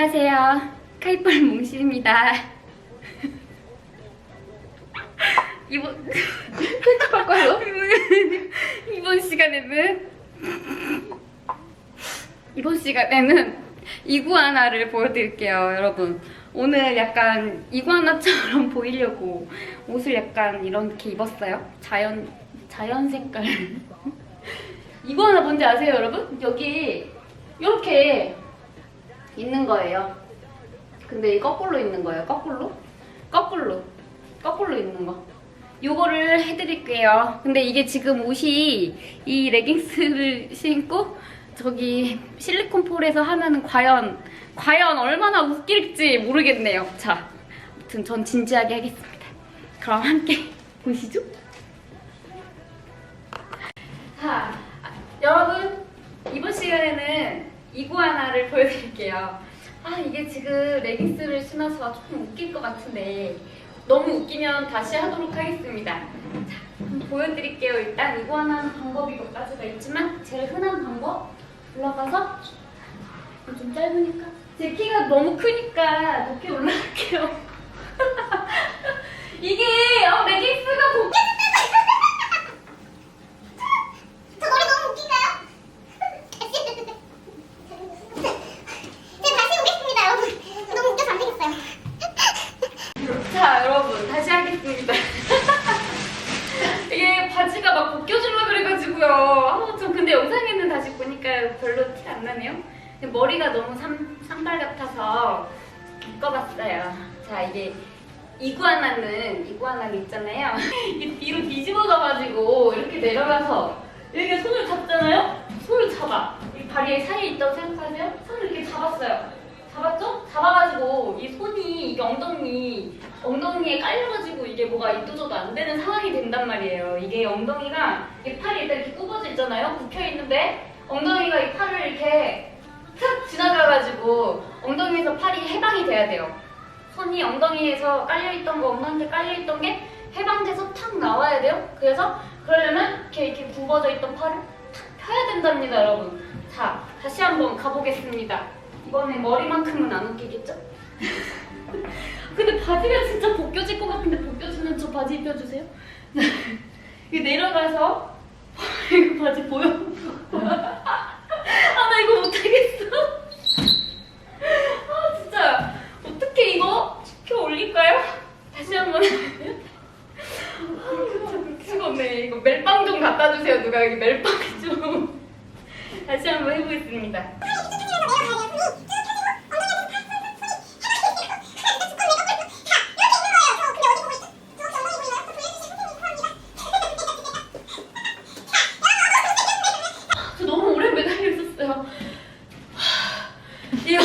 안녕하세요. 카이펄 몽실입니다. 이번 바꿔요? 이번 시간에는 이번 시간에는 이구아나를 보여드릴게요, 여러분. 오늘 약간 이구아나처럼 보이려고 옷을 약간 이렇게 입었어요. 자연 자연 색깔. 이구아나 뭔지 아세요, 여러분? 여기 이렇게 있는 거예요. 근데 이 거꾸로 있는 거예요. 거꾸로? 거꾸로. 거꾸로 있는 거. 요거를 해드릴게요. 근데 이게 지금 옷이 이 레깅스를 신고 저기 실리콘 폴에서 하면은 과연 과연 얼마나 웃길지 모르겠네요. 자, 아무튼 전 진지하게 하겠습니다. 그럼 함께 보시죠. 자, 아, 여러분 이번 시간에는 이구아나를 보여드릴게요. 아 이게 지금 레깅스를 신어서 조금 웃길 것 같은데 너무 웃기면 다시 하도록 하겠습니다. 자, 보여드릴게요. 일단 이구아나는 방법이 몇 가지가 있지만 제일 흔한 방법 올라가서 좀 짧으니까 제 키가 너무 크니까 높이 올라갈게요. 이게 어, 레깅스가 복 저 머리 너무 웃긴가요? 제가 다시 오겠습니다, 여러분. 너무 웃겨서 안 되겠어요. 자 여러분 다시 하겠습니다 이게 바지가 막 벗겨질라 그래가지고요 아무튼 근데 영상에는 보니까 별로 티 안 나네요 머리가 너무 산, 산발 같아서 묶어봤어요 자 이게 이구아나는 이구아나는 있잖아요 이 뒤로 뒤집어져가지고 이렇게 내려가서 이렇게 손을 잡잖아요 손을 잡아 이 다리 사이에 있다고 생각하세요? 손을 이렇게 잡았어요 잡았죠? 잡아가지고 이 손이 이게 엉덩이 엉덩이에 깔려가지고 이게 뭐가 이도저도 안 되는 상황이 된단 말이에요. 이게 엉덩이가 이게 팔이 일단 이렇게 굽어져 있잖아요. 굽혀 있는데 엉덩이가 이 팔을 이렇게 슥 지나가가지고 엉덩이에서 팔이 해방이 돼야 돼요. 손이 엉덩이에서 깔려있던 거 엉덩이에 깔려있던 게 해방돼서 탁 나와야 돼요. 그래서 그러려면 이렇게 이렇게 굽어져 있던 팔을 탁 펴야 된답니다, 여러분. 자, 다시 한번 가보겠습니다. 이번에 머리만큼은 안 웃기겠죠? 근데 바지가 진짜 벗겨질 것 같은데 벗겨지면 저 바지 입혀주세요. 이거 내려가서 이거 바지 보여? 아 나 이거 못하겠어. 아 진짜 어떻게 이거 시켜 올릴까요? 다시. 아 진짜 미치겠네. 이거 멜빵 좀 갖다 주세요. 누가 여기 멜빵 좀. 다시 한번 해보겠습니다. 저 너무 오래 매달려 있었어요. 이거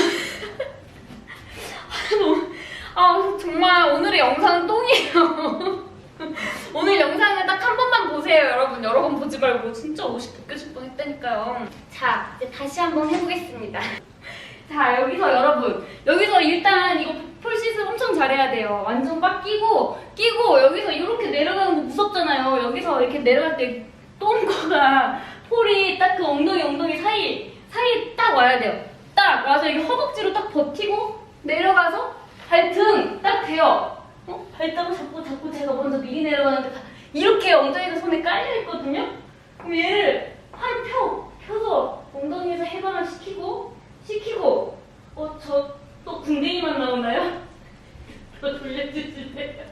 아, 너무 아 정말 오늘의 영상은 똥이에요. 오늘 영상은 딱 한 번만 보세요, 여러분. 여러 번 보지 말고 진짜 옷이 벗겨질 뻔했다니까요. 자, 이제 다시 한번 해보겠습니다. 자, 여기서 여러분, 여기서 일단 이거 폴시스 엄청 잘해야 돼요. 완전 꽉 끼고, 끼고 여기서 이렇게 내려가는 거 무섭잖아요. 여기서 이렇게 내려갈 때 똥거가 폴이 딱 그 엉덩이 엉덩이 사이 사이 딱 와야 돼요. 딱 와서 이게 허벅지로 딱 버티고 내려가서 발등 딱 대요. 어? 발등을 잡고 잡고 제가 먼저 미리 내려가는데 다 이렇게 엉덩이가 손에 깔려 있거든요. 그럼 얘를 팔 펴, 펴서 엉덩이에서 해방을 시키고 시키고 어 저 또 궁뎅이만 나오나요? 더 돌려주실래요?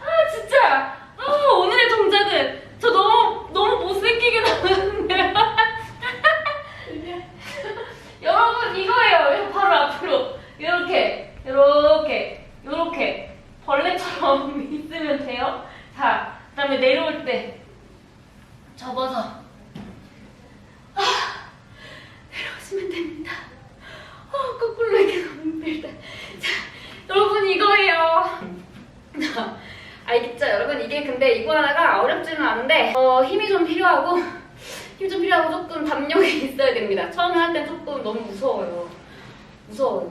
아 진짜 아, 오늘의 동작은 저 너무 너무 못생기게 나오는데 여러분 이거예요 바로 앞으로 이렇게 이렇게 이렇게 있으면 돼요? 자 그 다음에 내려올 때 접어서. 아, 내려오시면 됩니다. 아 거꾸로 이렇게 너무 힘들다. 자 여러분 이거예요. 자, 알겠죠? 여러분 이게 근데 이거 하나가 어렵지는 않은데 어, 힘이 좀 필요하고 힘 좀 필요하고 조금 담력이 있어야 됩니다. 처음에 할 땐 조금 너무 무서워요. 무서워요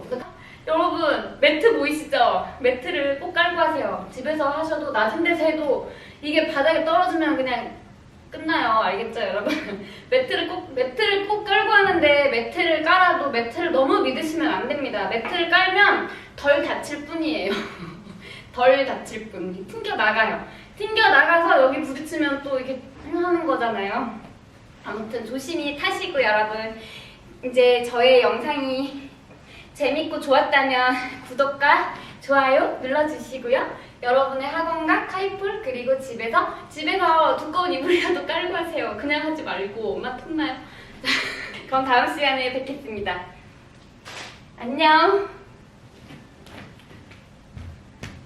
여러분 매트 보이시죠? 매트를 꼭 깔고 하세요 집에서 하셔도 낮은 데서 해도 이게 바닥에 떨어지면 그냥 끝나요. 알겠죠, 여러분? 매트를 꼭 매트를 꼭 깔고 하는데 매트를 깔아도 매트를 너무 믿으시면 안 됩니다. 매트를 깔면 덜 다칠 뿐이에요. 덜 다칠 뿐. 튕겨 나가요. 튕겨 나가서 여기 부딪히면 또 이렇게 하는 거잖아요. 아무튼 조심히 타시고 여러분. 이제 저의 영상이 재밌고 좋았다면 구독과 좋아요 눌러주시고요. 여러분의 학원과 카이풀 그리고 집에서 집에서 두꺼운 이불이라도 깔고 하세요. 그냥 하지 말고 엄마 통나요. 그럼 다음 시간에 뵙겠습니다. 안녕.